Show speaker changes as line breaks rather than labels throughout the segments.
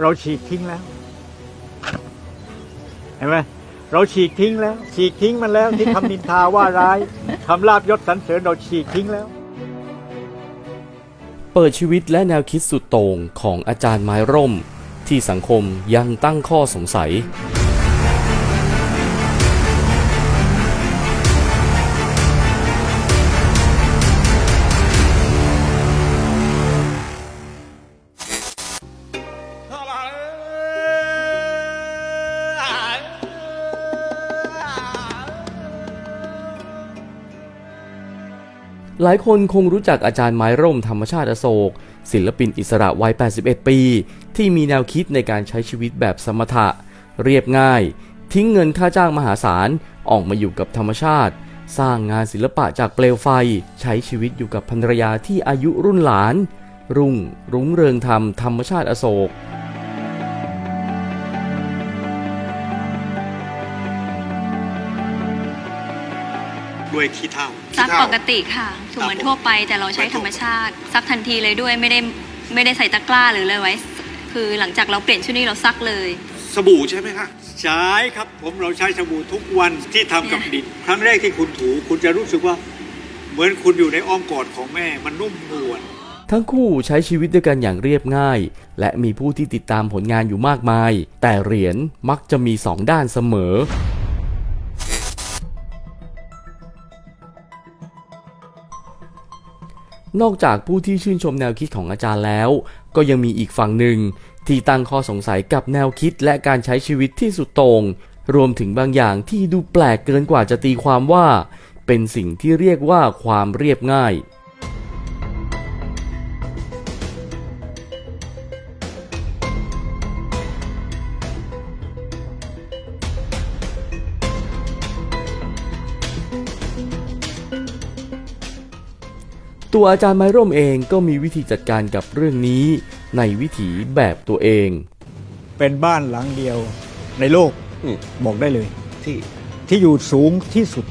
เราฉีกทิ้งแล้วเห็นไหมเราฉีกทิ้งแล้ว ฉีกทิ้งมันแล้วที่คำนินทาว่าร้ายคำลาบยศสรรเสริญเราฉีกทิ้งแล้ว
เปิดชีวิตและแนวคิดสุดโต่งของอาจารย์ไม้ร่ม ที่สังคมยังตั้งข้อสงสัย หลายคนคงรู้จักอาจารย์ไม้ร่มธรรมชาติอโศก ศิลปินอิสระวัย 81 ปี ที่มีแนวคิดในการใช้ชีวิตแบบสมถะ เรียบง่าย ทิ้งเงินค่าจ้างมหาศาล ออกมาอยู่กับธรรมชาติ สร้างงานศิลปะจากเปลวไฟ ใช้ชีวิตอยู่กับภรรยาที่อายุรุ่นหลาน รุ่ง รุ้งเรืองธรรมธรรมชาติอโศก
ด้วยขี้เท่า
ซักปกติค่ะถูกเหมือนทั่วไปแต่เราใช้ธรรมชาติ ซักทันทีเลยด้วยไม่ได้ไม่ได้ใส่ตะกร้าหรือเลยไว้ คือหลังจากเราเปลี่ยนชุดนี้เราซักเลย
สบู่ใช่ไหมคะ
ใช้ครับผมเราใช้สบู่ทุกวันที่ทำกับดินครั้งแรกที่คุณถู คุณจะรู้สึกว่า เหมือนคุณอยู่ในอ้อมกอดของแม่มันนุ่มนวล
ทั้งคู่ใช้ชีวิตด้วยกันอย่างเรียบง่าย และมีผู้ที่ติดตามผลงานอยู่มากมาย แต่เหรียญมักจะมีสองด้านเสมอ นอกจากผู้ที่ชื่นชมแนวคิดของอาจารย์แล้ว ก็ยังมีอีกฝั่งหนึ่ง ที่ตั้งข้อสงสัยกับแนวคิดและการใช้ชีวิตที่สุดโต่งรวมถึงบางอย่างที่ดูแปลกเกินกว่าจะตีความว่า เป็นสิ่งที่เรียกว่าความเรียบง่าย ตัวอาจารย์ไม้ร่มเองก็มีวิธีจัดการกับเรื่องนี้ ในวิถีแบบตัวเอง
เป็นบ้านหลังเดียวในโลก
อืม
บอกได้เลย
ที่
ที่อยู่สูงที่สุด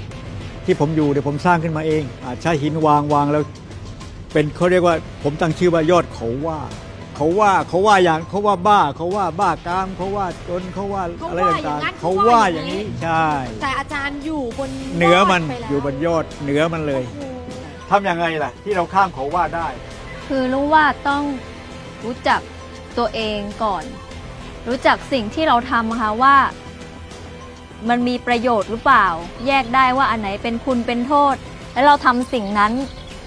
ที่ผมอยู่เดี๋ยวผมสร้างขึ้นมาเอง อาจใช้หินวางวางแล้ว เป็นเขาเรียกว่า ผมตั้งชื่อว่ายอดเขาว่า เขาว่าเขาว่าอย่างเขาว่าบ้าเขาว่าบ้ากามเขาว่าจนเขาว่า
เขา
อะไร
ว่าอย่า
ต่างง
นั้น
ๆ
เขา
เขา
ว่า
ว่า
อ
อย่าง
นี้
นี้ใช่
แต่อาจารย์อยู่บน
เหนือมัน
ไปแล้ว
อยู่บนยอดเหนือมันเลย
โอ้โห
ทำยังไงล่ะ ที่เราข้ามเขาว่าได้
คือรู้ว่าต้องรู้จักตัวเองก่อน รู้จักสิ่งที่เราทำค่ะว่า มันมีประโยชน์หรือเปล่า แยกได้ว่าอันไหนเป็นคุณเป็นโทษ แล้วเราทำสิ่งนั้น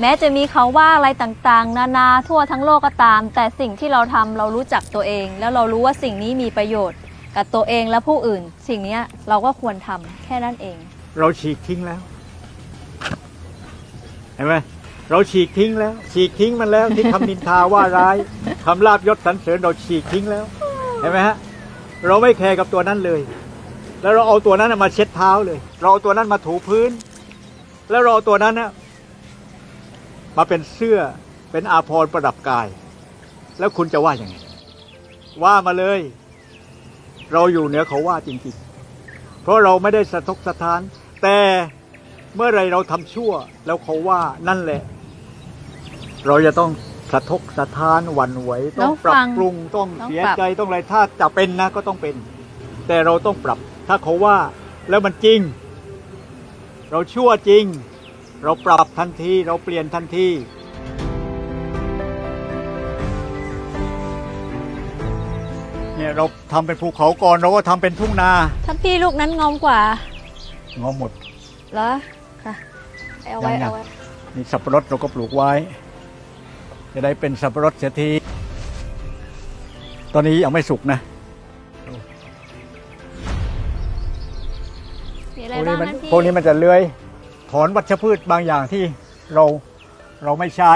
แม้จะมีเขาว่าอะไรต่างๆ นานาทั่วทั้งโลกก็ตาม แต่สิ่งที่เราทำเรารู้จักตัวเอง แล้วเรารู้ว่าสิ่งนี้มีประโยชน์ กับตัวเองและผู้อื่น สิ่งเนี้ยเราก็ควรทำแค่นั้นเอง
เราฉีกทิ้งแล้วเห็นไหมเราฉีกทิ้งแล้วฉีกทิ้งมันแล้วที่คำนินทาว่าร้ายคำลาบยศสรรเสริญเราฉีกทิ้งแล้วเห็นไหมฮะเราไม่แคร์กับตัวนั้นเลย แล้วเราเอาตัวนั้นมาเช็ดเท้าเลย เราเอาตัวนั้นมาถูพื้น แล้วเราเอาตัวนั้นนะมาเป็นเสื้อเป็นอาภรณ์ประดับกาย แล้วคุณจะว่าอย่างไงว่ามาเลย เราอยู่เหนือเขาว่าจริงๆ เพราะเราไม่ได้สะทกสะท้าน แต่ เมื่อไรเราทำชั่วแล้วเขาว่านั่นแหละ เราจะต้องสะทกสะท้านหวั่นไหวต้องปรั
ต้
บ
องฟัง
ปรุงต้อง
ต้อง
เสีย
ปรับ
ใจต้องอะไรถ้าจะเป็นนะก็ต้องเป็น แต่เราต้องปรับ ถ้าเขาว่าแล้วมันจริง เราชั่วจริง เราปรับทันทีเราเปลี่ยนทันทีเนี่ยเราทำเป็นภูเขาก่อนเราก็ทำเป็นทุ่งนา
ถ้าพี่ลูกนั้นงอมกว่า
งอหมด
เหรอ ค่ะเอาไว้
ยังไง
เอาไว้
นี่สับปะรดเราก็ปลูกไว้ จะได้เป็นสับปะรดเสียที ตอนนี้ยังไม่สุกนะ
มีอะไร
พวก
บ้า
นี้
ง
มัน
นั้นพี่
พวกนี้มันจะเลื้อย ถอนวัชพืชบางอย่างที่เราเราไม่ใช้